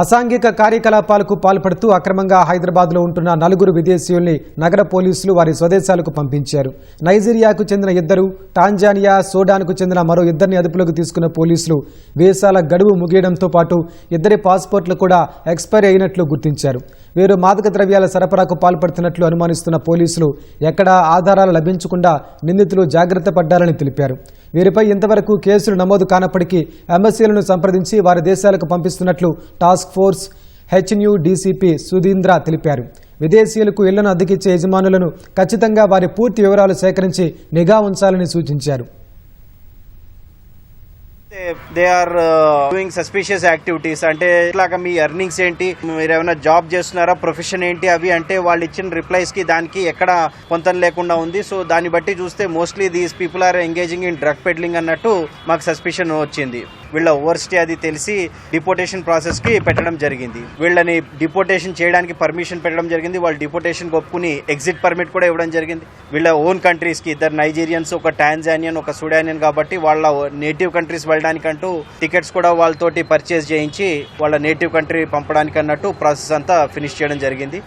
అసాంఘిక కార్యకలాపాలకు పాల్పడుతూ అక్రమంగా హైదరాబాద్లో ఉంటున్న నలుగురు విదేశీయుల్ని నగర పోలీసులు వారి స్వదేశాలకు పంపించారు. నైజీరియాకు చెందిన ఇద్దరు టాంజానియా సోడాన్కు చెందిన మరో ఇద్దరిని అదుపులోకి తీసుకున్న పోలీసులు వీసాల గడువు ముగియడంతో పాటు ఇద్దరి పాస్పోర్ట్లు కూడా ఎక్స్పైర్ అయినట్లు గుర్తించారు. వీరు మాదక ద్రవ్యాల సరఫరాకు పాల్పడుతున్నట్లు అనుమానిస్తున్న పోలీసులు ఎక్కడా ఆధారాలు లభించకుండా నిందితులు జాగ్రత్త పడ్డారని తెలిపారు. వీరిపై ఇంతవరకు కేసులు నమోదు కానప్పటికీ ఎంబసీలను సంప్రదించి వారి దేశాలకు పంపిస్తున్నట్లు టాస్క్ ఫోర్స్ హెచ్న్యూ డీసీపీ సుధీంద్ర తెలిపారు. విదేశీయులకు ఇళ్ళను అద్దెకిచ్చే యజమానులను ఖచ్చితంగా వారి పూర్తి వివరాలు సేకరించి నిఘా ఉంచాలని సూచించారు. They are doing suspicious activities అంటే ఇట్లాగా uh, మీ ఎర్నింగ్స్ ఏంటి? మీరు ఏమైనా జాబ్ చేస్తున్నారా? ప్రొఫెషన్ ఏంటి అవి? అంటే వాళ్ళు ఇచ్చిన రిప్లైస్కి దానికి ఎక్కడ పొంతం లేకుండా ఉంది. సో దాన్ని బట్టి చూస్తే mostly these people are engaging in drug peddling అన్నట్టు మాకు సస్పిషన్ వచ్చింది. వీళ్ళ ఓవర్స్టే అది తెలిసి డిపోటేషన్ ప్రాసెస్కి పెట్టడం జరిగింది. వీళ్ళని డిపోటేషన్ చేయడానికి పర్మిషన్ పెట్టడం జరిగింది. వాళ్ళు డిపోటేషన్ ఒప్పుకుని ఎగ్జిట్ పర్మిట్ కూడా ఇవ్వడం జరిగింది. వీళ్ళ ఓన్ కంట్రీస్కి ఇద్దరు నైజీరియన్స్ ఒక టాన్జానియన్ ఒక సుడానియన్ కాబట్టి వాళ్ళ నేటివ్ కంట్రీస్ వెళ్ళడానికంటూ టికెట్స్ కూడా వాళ్ళతోటి పర్చేస్ చేయించి వాళ్ళ నేటివ్ కంట్రీ పంపడానికి అన్నట్టు ప్రాసెస్ అంతా ఫినిష్ చేయడం జరిగింది.